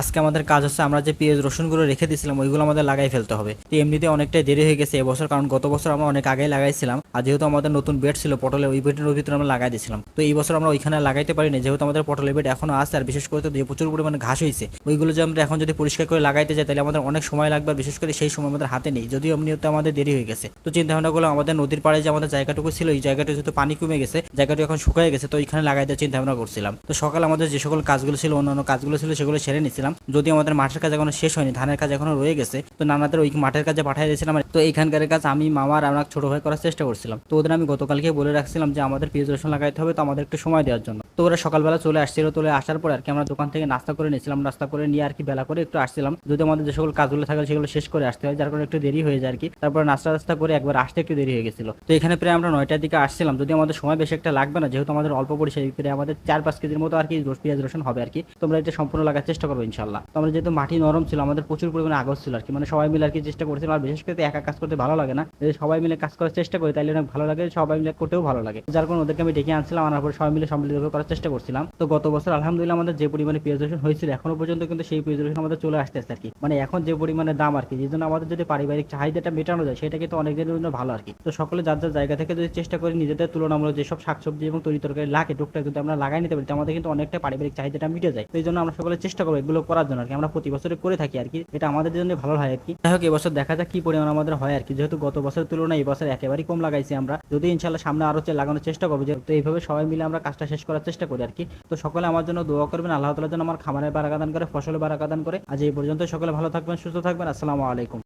আজকে আমাদের কাজ হচ্ছে আমরা যে পেঁয়াজ, রসুনগুলো রেখে দিয়েছিলাম, ওইগুলো আমাদের লাগাই ফেলতে হবে। তো এমনিতে অনেকটাই দেরি হয়ে গেছে এবছর, কারণ গত বছর আমরা অনেক আগেই লাগাইছিলাম। আর যেহেতু আমাদের নতুন বেড ছিল পটলে, ওই বেডের ভিতরে আমরা লাগাই দিয়েছিলাম। তো এই বছর আমরা ওইখানে লাগাইতে পারিনি, যেহেতু আমাদের পটলের বেড এখনও আছে, আর বিশেষ করে তো প্রচুর পরিমাণে ঘাস হয়েছে, ওইগুলো যে আমরা এখন যদি পরিষ্কার করে লাগাইতে যাই, তাহলে আমাদের অনেক সময় লাগবে বিশেষ করে সেই সময় আমাদের হাতে নেই। যদিও এমনিতে আমাদের দেরি হয়ে গেছে। তো চিন্তা ভাবনা আমাদের নদীর পাড়ে যে আমাদের জায়গাটুকু ছিল, এই জায়গাটা যেহেতু পানি কমে গেছে জায়গাটা এখন শুকিয়ে গেছে, তো ওইখানে লাগাইতে চিন্তা ভাবনা করছিলাম। তো সকাল আমাদের যে সকল কাজগুলো ছিল, অন্যান্য কাজগুলো ছিল, সেগুলো সেরে নিছিলাম যদি আমাদের মাঠের কাজ এখনও শেষ হয়নি, ধানের কাজ এখনও রয়ে গেছে। তো নানাদের ওই মাঠের কাজে পাঠিয়ে দিয়েছিলাম তো এইখানকার কাজ আমি মামার আমরা ছোট ভাই করার চেষ্টা করছিলাম। তো ওদের আমি গতকালকে বলে রাখছিলাম যে আমাদের পেঁয়াজ রসুন লাগাইতে হবে, তো আমাদের একটু সময় দেওয়ার জন্য। তো ওরা সকালবেলা চলে আসছিল চলে আসার পর আর কি আমরা দোকান থেকে নাস্তা করে নিয়েছিলাম। নাস্তা করে নিয়ে আর কি বেলা করে একটু আসছিলাম। যদি আমাদের যে সকল কাজগুলো থাকে সেগুলো শেষ করে আসতে হয়, যার কারণে একটু দেরি হয়ে যায় আর কি। তারপরে নাস্তা টাস্তা করে একবার আসতে একটু দেরি হয়ে গেছিল। তো এখানে প্রায় আমরা নয়টার দিকে আসছিলাম। যদি আমাদের সময় বেশি একটা লাগবে না, যেহেতু আমাদের অল্প পরিসরে আমাদের চার পাঁচ কেজির মতো আর কি পেঁয়াজ রসুন হবে আর কি। তোমরা এটা সম্পূর্ণ লাগার চেষ্টা করব ইনশাল্লাহ। তো আমরা যেহেতু মাটি নরম ছিল, আমাদের প্রচুর পরিমাণে আগস্ট ছিল আর কি। মানে সবাই মিলে আর কি চেষ্টা করছিলাম আর বিশেষ করে একা কাজ করতে ভালো লাগে না। যদি সবাই মিলে কাজ করার চেষ্টা করি তাহলে অনেক ভালো লাগে সবাই মিলে করতেও ভালো লাগে। যার কারণে ওদেরকে আমি ডেকে আনছিলাম, আনার পর সবাই মিলে সম্মিলিত করার চেষ্টা করছিলাম। তো গত বছর আলহামদুলিল্লাহ আমাদের যে পরিমাণে পেঁয়াজ হয়েছিল, এখনও পর্যন্ত কিন্তু সেই পেঁয়াজ আমাদের চলে আসতেছে আর কি। মানে এখন যে পরিমাণে দাম আর কি, যে জন্য আমাদের যদি পারিবারিক চাহিদাটা মেটানো যায়, সেটা কিন্তু অনেক দিনের জন্য ভালো আর কি। তো সকলে যার যার জায়গা থেকে যদি চেষ্টা করি, নিজেদের তুলনামূলক যেসব শাকসবজি এবং তরি তরকারি লাগে, টুকটাক যদি আমরা লাগাই নিতে পারি, তো আমাদের কিন্তু অনেকটা পারিবারিক চাহিদাটা মিটে যায়। তো এই জন্য আমরা সকলে চেষ্টা করব, এগুলো করার জন্য আর কি। আমরা প্রতি বছরে করে থাকি আর কি। এটা আমাদের জন্য ভালো হয় আর কি। যাই হোক, এবছর দেখা যাক কি পরিমাণ আমাদের হয় আর কি। যেহেতু গত বছরের তুলনায় এবছর একেবারেই কম লাগাইছি আমরা। যদি ইনশাল্লাহ সামনে আরও লাগানোর চেষ্টা করব তো এইভাবে সবাই মিলে আমরা কাজটা শেষ করার চেষ্টা করি আর কি। তো সকলে আমার জন্য দোয়া করবেন, আল্লাহ তালা যেন আমার খামারের বারাকাদান করে, ফসলের বারাকাদান করে। আজ এই পর্যন্ত সকলে ভালো থাকবেন, সুস্থ থাকবেন। আসসালামু আলাইকুম।